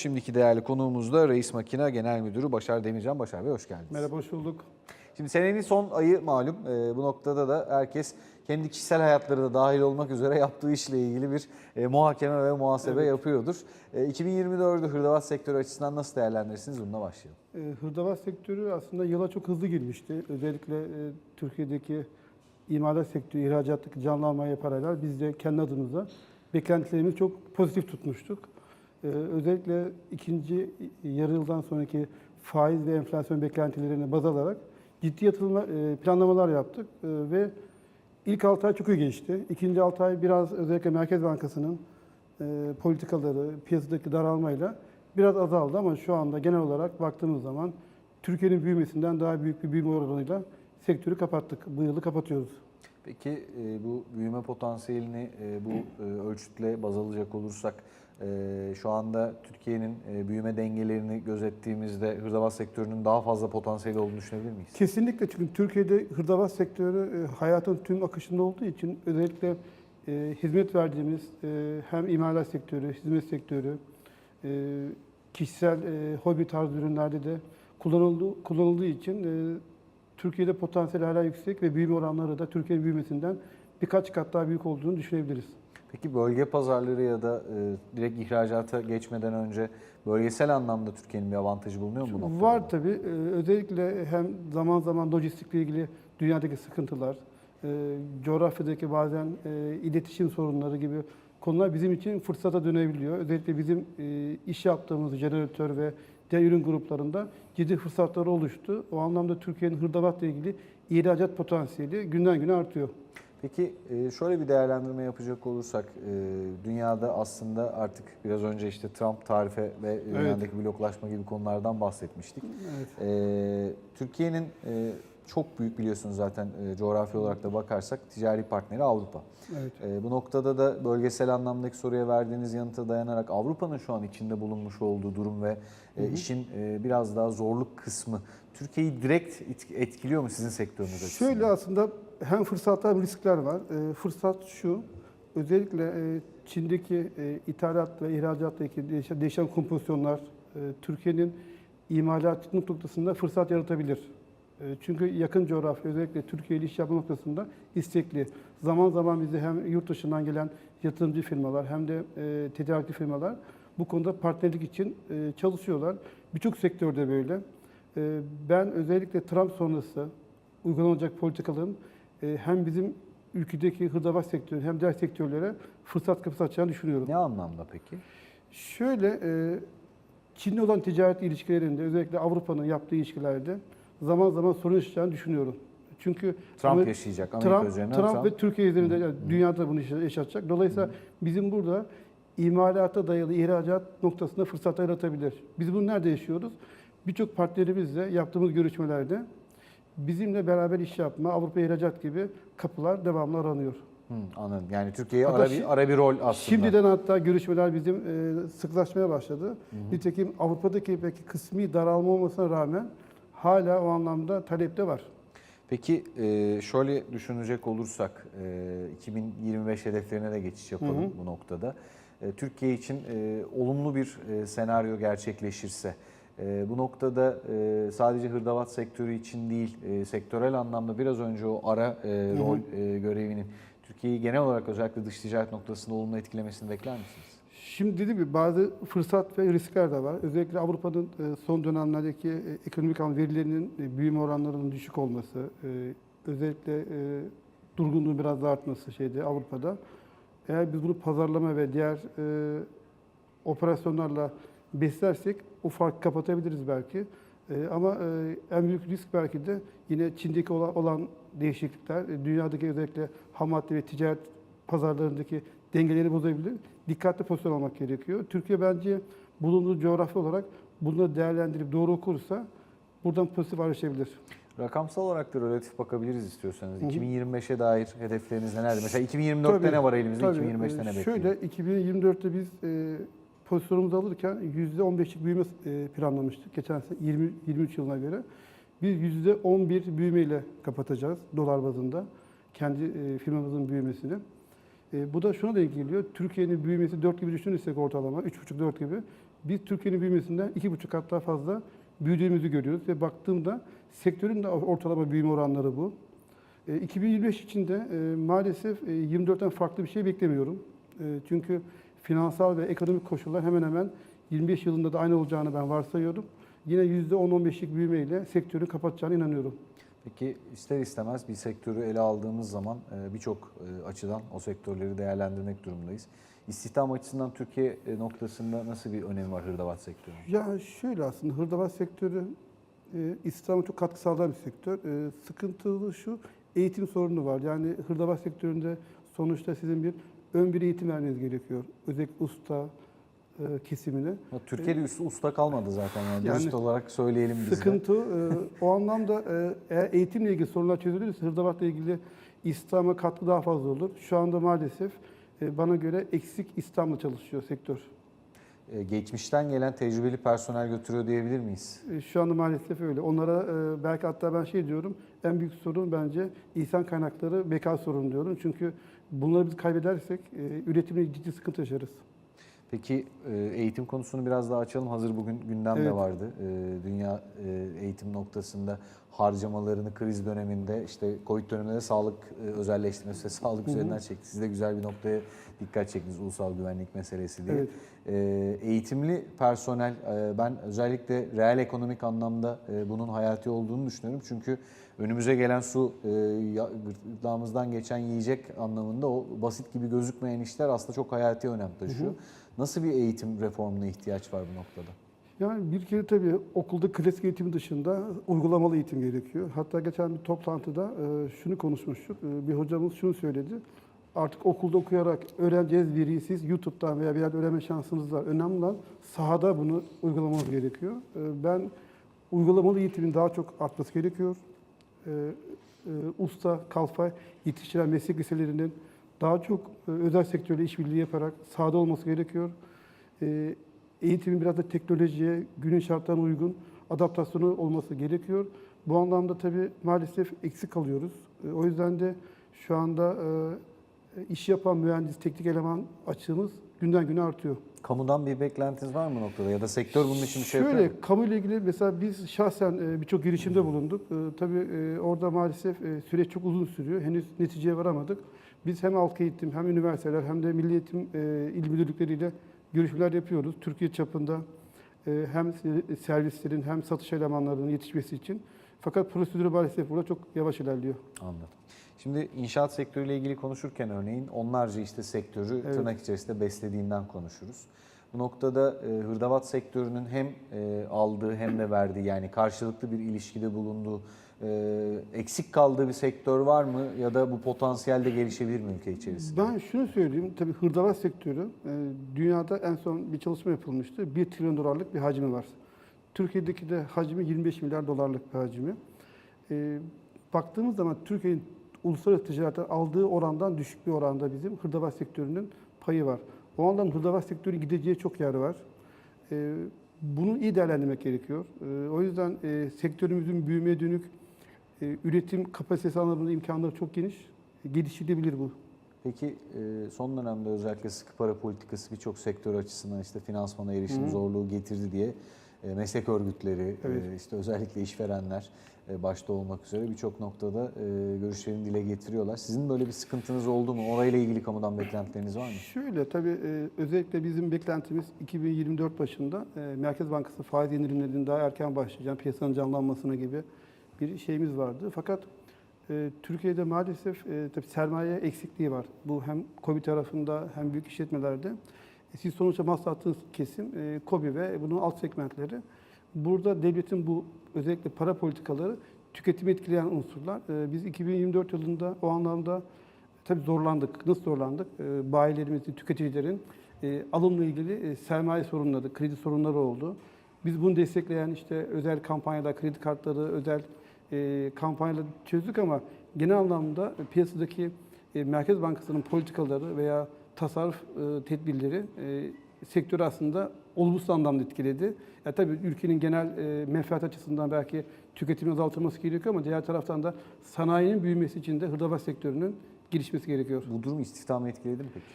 Şimdiki değerli konuğumuz da Reis Makina Genel Müdürü Başar Demircan. Başar Bey hoş geldiniz. Merhaba, hoş bulduk. Şimdi senenin son ayı malum. Ee, bu noktada da herkes kendi kişisel hayatları da dahil olmak üzere yaptığı işle ilgili bir e, muhakeme ve muhasebe yapıyordur. E, 2024'ü hırdavat sektörü açısından nasıl değerlendirirsiniz? Bununla başlayalım. Ee, Hırdavat sektörü aslında yıla çok hızlı girmişti. Özellikle e, Türkiye'deki imalat sektörü, ihracattaki canlanmaya paralel biz de kendi adımıza beklentilerimizi çok pozitif tutmuştuk. Ee, özellikle ikinci yarı yıldan sonraki faiz ve enflasyon beklentilerini baz alarak ciddi yatırımlar, e, planlamalar yaptık E, ve ilk 6 ay çok iyi geçti. İkinci 6 ay biraz özellikle Merkez Bankası'nın e, politikaları, piyasadaki daralmayla biraz azaldı ama şu anda genel olarak baktığımız zaman Türkiye'nin büyümesinden daha büyük bir büyüme oranıyla sektörü kapattık. Bu yılı kapatıyoruz. Peki e, bu büyüme potansiyelini bu ölçütle baz alacak olursak şu anda Türkiye'nin e, büyüme dengelerini gözettiğimizde hırdavat sektörünün daha fazla potansiyeli olduğunu düşünebilir miyiz? Kesinlikle çünkü Türkiye'de hırdavat sektörü e, hayatın tüm akışında olduğu için özellikle e, hizmet verdiğimiz hem imalat sektörü, hizmet sektörü, kişisel hobi tarzı ürünlerde de kullanıldığı, kullanıldığı için Türkiye'de potansiyel hala yüksek ve büyüme oranları da Türkiye'nin büyümesinden birkaç kat daha büyük olduğunu düşünebiliriz. Peki bölge pazarları ya da e, direkt ihracata geçmeden önce bölgesel anlamda Türkiye'nin bir avantajı bulunuyor mu bu? Var tabii. Ee, Özellikle hem zaman zaman lojistikle ilgili dünyadaki sıkıntılar, e, coğrafyadaki bazen e, iletişim sorunları gibi konular bizim için fırsata dönebiliyor. Özellikle bizim e, iş yaptığımız jeneratör ve diğer ürün gruplarında ciddi fırsatları oluştu. O anlamda Türkiye'nin hırdavatla ilgili ihracat potansiyeli günden güne artıyor. Peki e, şöyle bir değerlendirme yapacak olursak e, dünyada aslında artık biraz önce işte Trump tarife ve dünyadaki bloklaşma gibi konulardan bahsetmiştik. Evet. E, Türkiye'nin çok büyük biliyorsunuz zaten e, coğrafi olarak da bakarsak ticari partneri Avrupa. Evet. E, bu noktada da bölgesel anlamdaki soruya verdiğiniz yanıta dayanarak Avrupa'nın şu an içinde bulunmuş olduğu durum ve e, işin e, biraz daha zorluk kısmı Türkiye'yi direkt et- etkiliyor mu sizin sektörünüz açısından? Şöyle aslında hem fırsatlar hem riskler var. Ee, fırsat şu, özellikle e, Çin'deki e, ithalat ve ihracattaki değişen, değişen kompozisyonlar e, Türkiye'nin imalatçılık noktasında fırsat yaratabilir. E, çünkü yakın coğrafya özellikle Türkiye ile iş yapma noktasında istekli. Zaman zaman bize hem yurt dışından gelen yatırımcı firmalar hem de e, tedarikçi firmalar bu konuda partnerlik için e, çalışıyorlar. Birçok sektörde böyle. E, ben özellikle Trump sonrası uygulanacak politikaların e, hem bizim ülkedeki hırdavat sektörü hem diğer sektörlere fırsat kapısı açacağını düşünüyorum. Ne anlamda peki? Şöyle, e, Çin'le olan ticaret ilişkilerinde özellikle Avrupa'nın yaptığı ilişkilerde zaman zaman sorun yaşayacağını düşünüyorum. Çünkü Trump Amer- yaşayacak Amerika Trump, üzerinden Trump, ve Türkiye üzerinde yani dünyada bunu yaşa- yaşatacak. Dolayısıyla bizim burada imalata dayalı ihracat noktasında fırsatlar yaratabilir. Biz bunu nerede yaşıyoruz? Birçok partnerimizle yaptığımız görüşmelerde bizimle beraber iş yapma, Avrupa ihracat gibi kapılar devamlı aranıyor. Hı, anladım. Yani Türkiye'ye ara şi- bir, ara bir rol aslında. Şimdiden hatta görüşmeler bizim e, sıklaşmaya başladı. Nitekim Avrupa'daki belki kısmi daralma olmasına rağmen hala o anlamda talepte var. Peki e, şöyle düşünecek olursak e, 2025 hedeflerine de geçiş yapalım Hı hı. bu noktada. E, Türkiye için e, olumlu bir e, senaryo gerçekleşirse e, bu noktada e, sadece hırdavat sektörü için değil e, sektörel anlamda biraz önce o ara e, hı. rol e, görevinin Türkiye'yi genel olarak özellikle dış ticaret noktasında olumlu etkilemesini bekler misiniz? Şimdi dediğim gibi bazı fırsat ve riskler de var. Özellikle Avrupa'nın e, son dönemlerdeki e, ekonomik an verilerinin e, büyüme oranlarının düşük olması, özellikle durgunluğun biraz daha artması şeyde Avrupa'da. Eğer biz bunu pazarlama ve diğer operasyonlarla beslersek o farkı kapatabiliriz belki. Ama en büyük risk belki de yine Çin'deki olan, değişiklikler, dünyadaki özellikle ham ve ticaret pazarlarındaki dengeleri bozabilir. Dikkatli pozisyon almak gerekiyor. Türkiye bence bulunduğu coğrafya olarak bunları değerlendirip doğru okursa buradan pozitif ayrışabilir. Rakamsal olarak da relatif bakabiliriz istiyorsanız. Hı hı. 2025'e dair hedefleriniz nelerdi? Mesela 2024'te Tabii, ne var elimizde, Tabii, 2025'te ne bekliyoruz? Şöyle 2024'te biz e, pozisyonumuzu alırken %15'lik büyüme e, planlamıştık. Geçen sene 20, 23 yılına göre. Biz %11 büyümeyle kapatacağız dolar bazında. Kendi e, firmamızın büyümesini. E, bu da şuna denk geliyor. Türkiye'nin büyümesi 4 gibi düşünürsek ortalama, 3,5-4 gibi. Biz Türkiye'nin büyümesinden iki buçuk kat daha fazla büyüdüğümüzü görüyoruz ve baktığımda sektörün de ortalama büyüme oranları bu. E, 2025 için de e, maalesef e, 24'ten farklı bir şey beklemiyorum. E, çünkü finansal ve ekonomik koşullar hemen hemen 25 yılında da aynı olacağını ben varsayıyorum. Yine %10-15'lik büyümeyle sektörü kapatacağına inanıyorum. Peki ister istemez bir sektörü ele aldığımız zaman e, birçok e, açıdan o sektörleri değerlendirmek durumundayız. İstihdam açısından Türkiye e, noktasında nasıl bir önemi var hırdavat sektörünün? Ya şöyle aslında hırdavat sektörü İslam'a çok katkı sağlayan bir sektör. Sıkıntılı şu eğitim sorunu var. Yani hırdavat sektöründe sonuçta sizin bir ön bir eğitim vermeniz gerekiyor. Özellikle usta kesimine. Ya Türkiye'de üst- usta kalmadı zaten yani, Yani dürüst olarak söyleyelim biz. Sıkıntı e, o anlamda e, eğer eğitimle ilgili sorunlar çözülürse hırdavatla ilgili İslam'a katkı daha fazla olur. Şu anda maalesef e, bana göre eksik İslam'la çalışıyor sektör. E, Geçmişten gelen tecrübeli personel götürüyor diyebilir miyiz? E, Şu anda maalesef öyle. Onlara e, belki hatta ben şey diyorum, en büyük sorun bence insan kaynakları beka sorunu diyorum. Çünkü bunları biz kaybedersek e, üretimle ciddi sıkıntı yaşarız. Peki e, eğitim konusunu biraz daha açalım. Hazır bugün gündemde Evet. vardı. E, Dünya e, eğitim noktasında harcamalarını kriz döneminde işte Covid döneminde de sağlık özelleştirmesi ve sağlık Hı hı. üzerinden çekti. Siz de güzel bir noktaya dikkat çektiniz ulusal güvenlik meselesi diye. Evet. Eğitimli personel ben özellikle reel ekonomik anlamda bunun hayati olduğunu düşünüyorum. Çünkü önümüze gelen su e, gırtlağımızdan geçen yiyecek anlamında o basit gibi gözükmeyen işler aslında çok hayati önem taşıyor. Nasıl bir eğitim reformuna ihtiyaç var bu noktada? Yani bir kere tabii okulda klasik eğitim dışında uygulamalı eğitim gerekiyor. Hatta geçen bir toplantıda e, şunu konuşmuştuk. E, Bir hocamız şunu söyledi. Artık okulda okuyarak öğreneceğiz veriyi siz YouTube'dan veya bir yerde öğrenme şansınız var. Önemli olan sahada bunu uygulamanız gerekiyor. E, Ben uygulamalı eğitimin daha çok artması gerekiyor. E, e, Usta, kalfa yetiştiren meslek liselerinin daha çok e, özel sektörle işbirliği yaparak sahada olması gerekiyor. E, eğitimin biraz da teknolojiye, günün şartlarına uygun adaptasyonu olması gerekiyor. Bu anlamda tabii maalesef eksik kalıyoruz. E, O yüzden de şu anda e, iş yapan mühendis, teknik eleman açığımız günden güne artıyor. Kamudan bir beklentiniz var mı noktada ya da sektör bunun için bir şey yapıyor mu? Şöyle, kamuyla ilgili mesela biz şahsen e, birçok girişimde bulunduk. E, Tabii e, orada maalesef e, süreç çok uzun sürüyor. Henüz neticeye varamadık. Biz hem halk eğitim, hem üniversiteler, hem de milli eğitim e, il müdürlükleriyle görüşmeler yapıyoruz. Türkiye çapında e, hem servislerin hem satış elemanlarının yetişmesi için. Fakat prosedürü maalesef burada çok yavaş ilerliyor. Anladım. Şimdi inşaat sektörüyle ilgili konuşurken örneğin onlarca işte sektörü Evet. tırnak içerisinde beslediğinden konuşuruz. Bu noktada e, hırdavat sektörünün hem e, aldığı hem de verdiği yani karşılıklı bir ilişkide bulunduğu e, eksik kaldığı bir sektör var mı ya da bu potansiyelde gelişebilir mi ülke içerisinde? Ben şunu söyleyeyim, tabii hırdavat sektörü e, dünyada en son bir çalışma yapılmıştı. 1 trilyon dolarlık bir hacmi var. Türkiye'deki de hacmi 25 milyar dolarlık bir hacmi. E, baktığımız zaman Türkiye'nin uluslararası ticaretten aldığı orandan düşük bir oranda bizim hırdavat sektörünün payı var. O anlamda hırdavat sektörünün gideceği çok yer var. E, bunu iyi değerlendirmek gerekiyor. E, o yüzden e, sektörümüzün büyümeye dönük e, üretim kapasitesi anlamında imkanları çok geniş. E, geliştirilebilir bu. Peki e, son dönemde özellikle sıkı para politikası birçok sektör açısından işte finansmana erişim Hı zorluğu getirdi diye meslek örgütleri, Evet. e, işte özellikle işverenler e, başta olmak üzere birçok noktada e, görüşlerini dile getiriyorlar. Sizin böyle bir sıkıntınız oldu mu? Orayla ilgili kamudan beklentileriniz var mı? Şöyle tabii e, özellikle bizim beklentimiz 2024 başında e, Merkez Bankası faiz indirimlerinin daha erken başlayacağını, piyasanın canlanmasına gibi bir şeyimiz vardı. Fakat e, Türkiye'de maalesef e, tabii sermaye eksikliği var. Bu hem KOBİ tarafında hem büyük işletmelerde. E, siz sonuçta bahsettiğiniz kesim e, KOBİ ve bunun alt segmentleri. Burada devletin bu özellikle para politikaları tüketimi etkileyen unsurlar. E, biz 2024 yılında o anlamda Tabii zorlandık. Nasıl zorlandık? E, bayilerimizin, tüketicilerin e, alımla ilgili e, sermaye sorunları, kredi sorunları oldu. Biz bunu destekleyen işte özel kampanyalar, kredi kartları, özel e, kampanyalar çözdük ama genel anlamda piyasadaki e, Merkez Bankası'nın politikaları veya tasarruf e, tedbirleri e, sektörü aslında olumsuz anlamda etkiledi. Ya tabii ülkenin genel e, menfaat açısından belki tüketimin azaltılması gerekiyor ama diğer taraftan da sanayinin büyümesi için de hırdavat sektörünün gelişmesi gerekiyor. Bu durum istihdamı etkiledi mi peki?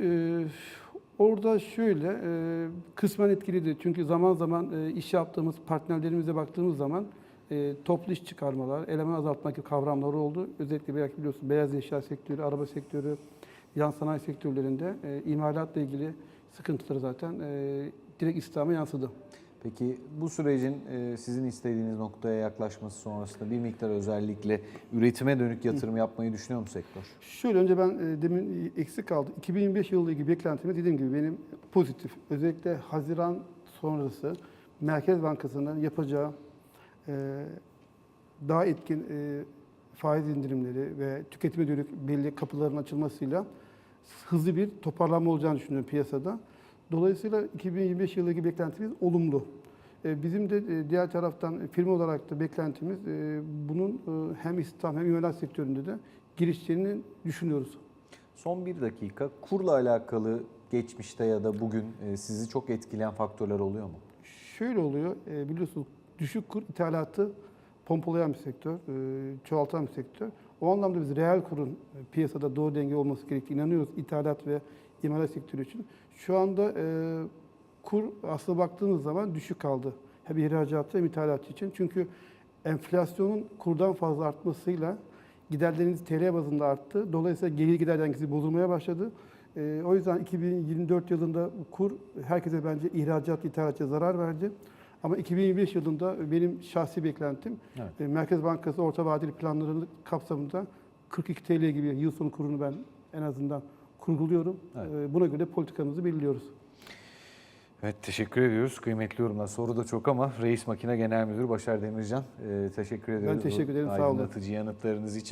Ee, Orada şöyle, e, kısmen etkiliydi. Çünkü zaman zaman e, iş yaptığımız partnerlerimize baktığımız zaman e, toplu iş çıkarmalar, eleman azaltmak gibi kavramları oldu. Özellikle belki biliyorsun beyaz eşya sektörü, araba sektörü, yan sanayi sektörlerinde e, imalatla ilgili sıkıntıları zaten e, direkt istihdama yansıdı. Peki bu sürecin e, sizin istediğiniz noktaya yaklaşması sonrasında bir miktar özellikle üretime dönük yatırım yapmayı düşünüyor mu sektör? Şöyle önce ben e, demin eksik kaldı. 2025 yılı ilgili beklentimi dediğim gibi benim pozitif. Özellikle Haziran sonrası Merkez Bankası'nın yapacağı e, daha etkin e, faiz indirimleri ve tüketime dönük belli kapıların açılmasıyla hızlı bir toparlanma olacağını düşünüyorum piyasada. Dolayısıyla 2025 yılı ilgili beklentimiz olumlu. E, Bizim de e, diğer taraftan firma olarak da beklentimiz e, bunun hem istihdam hem imalat sektöründe de gelişeceğini düşünüyoruz. Son bir dakika kurla alakalı geçmişte ya da bugün sizi çok etkileyen faktörler oluyor mu? Şöyle oluyor, biliyorsunuz düşük kur ithalatı pompalayan bir sektör, çoğaltan bir sektör. O anlamda biz reel kurun e, piyasada doğru denge olması gerektiğine inanıyoruz ithalat ve imalat sektörü için. Şu anda e, kur aslında baktığınız zaman düşük kaldı. Hem ihracatçı hem ithalatçı için. Çünkü enflasyonun kurdan fazla artmasıyla giderleriniz TL bazında arttı. Dolayısıyla gelir gider dengesi bozulmaya başladı. Ee, o yüzden 2024 yılında kur herkese bence ihracat, ithalatçı zarar verdi. Ama 2025 yılında benim şahsi beklentim Evet. e, Merkez Bankası orta vadeli planlarının kapsamında 42 TL gibi yıl sonu kurunu ben en azından kurguluyorum. Evet. Ee, Buna göre politikamızı belirliyoruz. Evet teşekkür ediyoruz. Kıymetli yorumlar. Soru da çok ama Reis Makine Genel Müdürü Başar Demircan e, teşekkür ediyoruz. bu teşekkür ederim, sağ olun. Aydınlatıcı yanıtlarınız için.